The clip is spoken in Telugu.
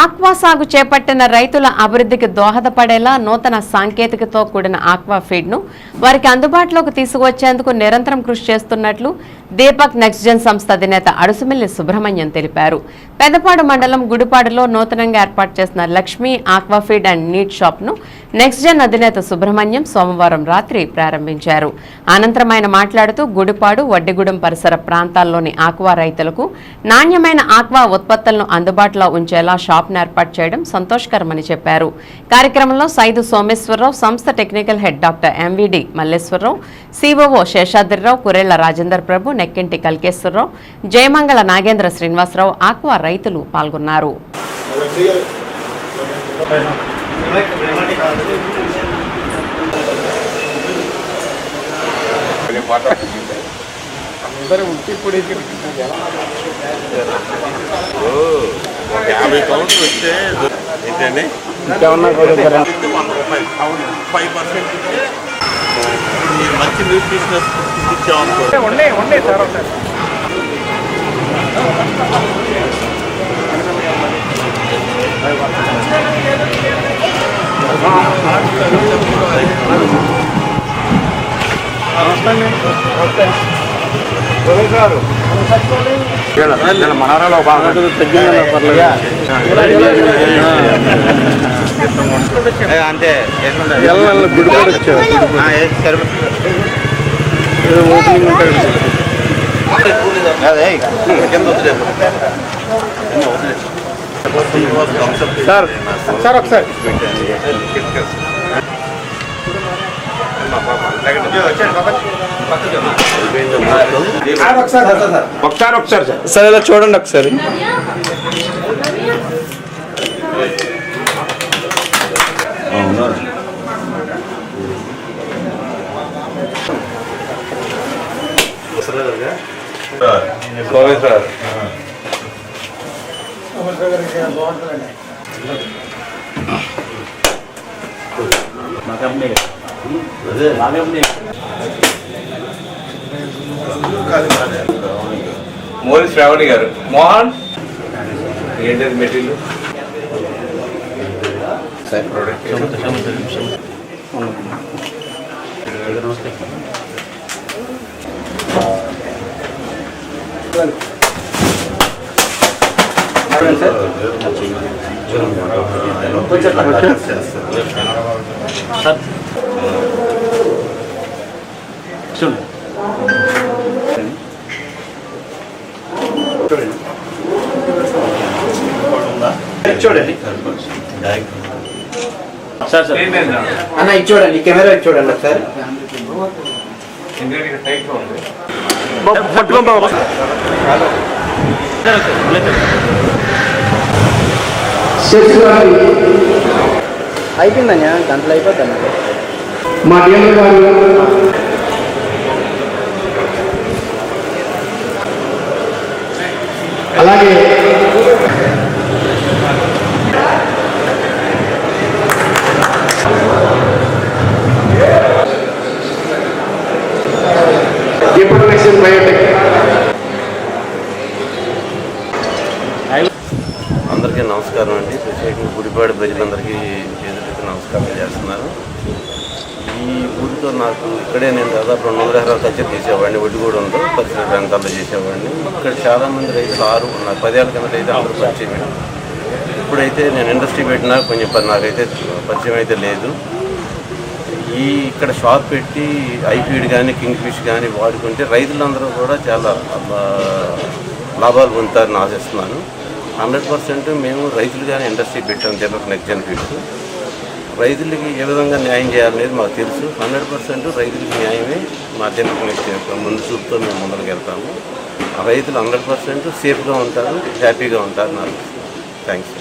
ఆక్వా సాగు చేపట్టిన రైతుల అభివృద్ధికి దోహదపడేలా నూతన సాంకేతికతో కూడిన ఆక్వా ఫీడ్ను వారికి అందుబాటులోకి తీసుకువచ్చేందుకు నిరంతరం కృషి చేస్తున్నట్లు దీపక్ నెక్స్ట్ జెన్ సంస్థ అధినేత అడుసుమిల్లి సుబ్రహ్మణ్యం తెలిపారు. పెద్దపాడు మండలం గుడిపాడులో నూతనంగా ఏర్పాటు చేసిన Lakshmi aqua feed and neat షాప్ను నెక్స్ట్ జెన్ అధినేత సుబ్రహ్మణ్యం సోమవారం రాత్రి ప్రారంభించారు. అనంతరం ఆయన మాట్లాడుతూ గుడిపాడు వడ్డిగూడెం పరిసర ప్రాంతాల్లోని ఆక్వా రైతులకు నాణ్యమైన ఆక్వా ఉత్పత్తులను అందుబాటులో ఉంచేలా షాప్ షాప్ను ఏర్పాటు చేయడం సంతోషకరమని చెప్పారు. కార్యక్రమంలో సైదు సోమేశ్వరరావు సంస్థ technical head doctor MVD Malleswararao COO Seshadrirao Kurella Rajender Prabhu Nekkinti Kalkeswararao Jayamangala Nagendra Srinivasarao aqua రైతులు పాల్గొన్నారు. ఒక యాభై కౌంటర్ వస్తే ఏంటండి? ఇంకేమన్నా ఫైవ్ పర్సెంట్ ఇస్తే మంచి న్యూట్రిషన్ ఇచ్చామనుకో ఉండే ఉండే సార్ ఒకసారి. మనవరాలు అంతే గుడిపాడు వచ్చావు ఓపెనింగ్ వదిలేదు సార్ సార్ ఒకసారి ఒకసారి ఒకసారి సార్ సార్ ఇలా చూడండి ఒకసారి సోమే సార్ మోరి శ్రావణి గారు. మోహన్? ఏంటది మెటీరియల్? సార్ చూడండి. Sir sir. అన్న ఇది చూడండి కెమెరా చూడండి బాబు. అయిపోయిందన్నా గంటలు అయిపోతాను మా డీలర్ గారు అలాగే ఇప్పుడు బయోటెక్ అందరికీ నమస్కారం అండి. ప్రత్యేకంగా గుడిపాడు ప్రజలందరికీ నమస్కారం చేస్తున్నారు. ఈ ఊరితో నాకు ఇక్కడే నేను దాదాపు రెండు వందల ఎకరాలు ఖర్చు చేసేవాడిని ఒడ్డుగూడెంలో పరిసర ప్రాంతాల్లో చేసేవాడిని. ఇక్కడ చాలామంది రైతులు ఆరు నాకు పదేళ్ళ కింద అయితే అందరూ పరిచయం ఇప్పుడైతే నేను ఇండస్ట్రీ పెట్టినా కొంచెం నాకైతే పరిచయం అయితే లేదు. ఈ ఇక్కడ షాప్ పెట్టి ఐఫీడ్ కానీ కింగ్ ఫిష్ కానీ వాడుకుంటే రైతులందరూ కూడా చాలా లాభాలు పొందుతారని ఆశిస్తున్నాను. హండ్రెడ్ పర్సెంట్ మేము రైతులు కానీ ఇండస్ట్రీ పెట్టాం దీపక్ నెక్స్ట్ జన్ రైతులకి ఏ విధంగా న్యాయం చేయాలనేది మాకు తెలుసు. హండ్రెడ్ పర్సెంట్ రైతులకి న్యాయమే మా దీపక్ నెక్స్ట్ ముందు చూపుతో మేము ముందరికి వెళ్తాము. ఆ రైతులు హండ్రెడ్ పర్సెంట్ సేఫ్గా ఉంటారు హ్యాపీగా ఉంటారు నాకు. థ్యాంక్స్